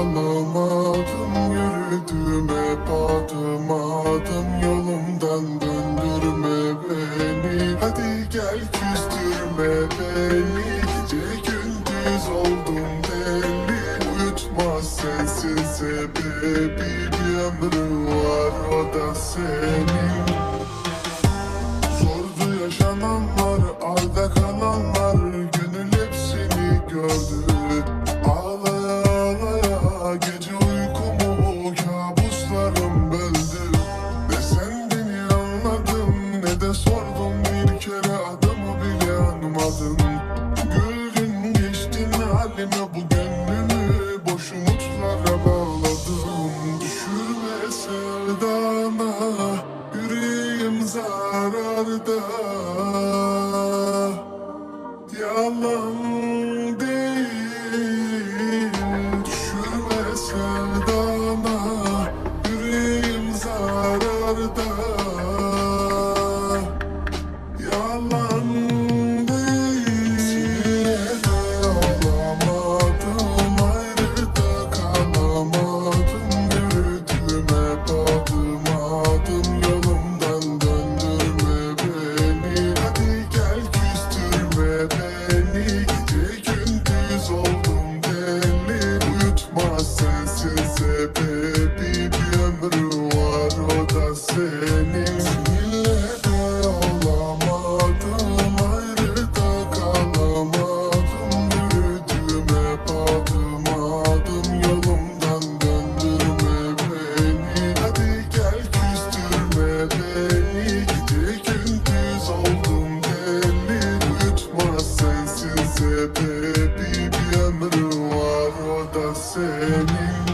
Anlamadım yürüdüm hep adım adım Yolumdan döndürme beni. Hadi gel küstürme beni. Gece gündüz oldum deli. Uyutmaz sensin sebebi Bir ömrü var o da senin Gençlere adamı bile anmadım. Güldün geçtin halime bu gönlümü? Boş umutlara bağladım. Düşürme sevdana Yüreğim zararda. Yalan sebebi bir emri var o da senin.